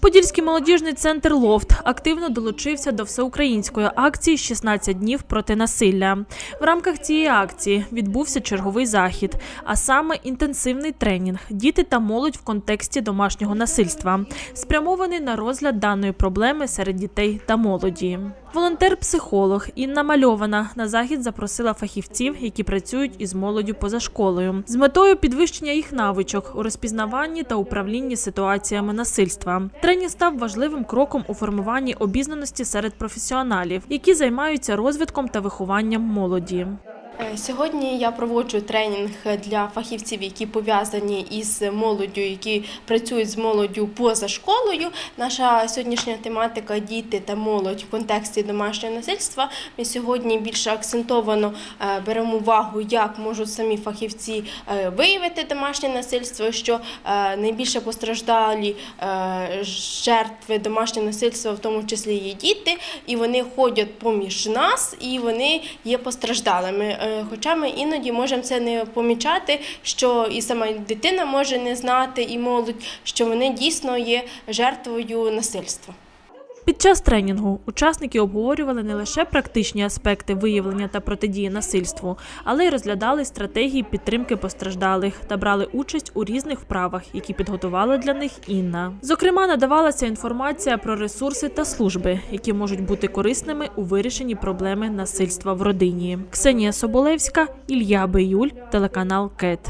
Подільський молодіжний центр Лофт активно долучився до всеукраїнської акції «16 днів проти насилля. В рамках цієї акції відбувся черговий захід, а саме інтенсивний тренінг Діти та молодь в контексті домашнього насильства, спрямований на розгляд даної проблеми серед дітей та молоді. Волонтер-психолог Інна Мальована на захід запросила фахівців, які працюють із молоддю поза школою, з метою підвищення їх навичок у розпізнаванні та управлінні ситуаціями насильства. Тренінг став важливим кроком у формуванні обізнаності серед професіоналів, які займаються розвитком та вихованням молоді. Е, Сьогодні я проводжу тренінг для фахівців, які пов'язані із молоддю, які працюють з молоддю поза школою. Наша сьогоднішня тематика діти та молодь в контексті домашнього насильства. Ми сьогодні більше акцентовано е, беремо увагу, як можуть самі фахівці е, виявити домашнє насильство, що найбільше постраждалі жертви домашнього насильства, в тому числі є діти, і вони ходять поміж нас, і вони є постраждалими. Е, Хоча ми іноді можемо це не помічати, що і сама дитина може не знати, і молодь, що вони дійсно є жертвою насильства. Під час тренінгу учасники обговорювали не лише практичні аспекти виявлення та протидії насильству, але й розглядали стратегії підтримки постраждалих та брали участь у різних вправах, які підготувала для них Інна. Зокрема, надавалася інформація про ресурси та служби, які можуть бути корисними у вирішенні проблеми насильства в родині. Ксенія Соболевська, Ілля Биюль, телеканал КЕТ.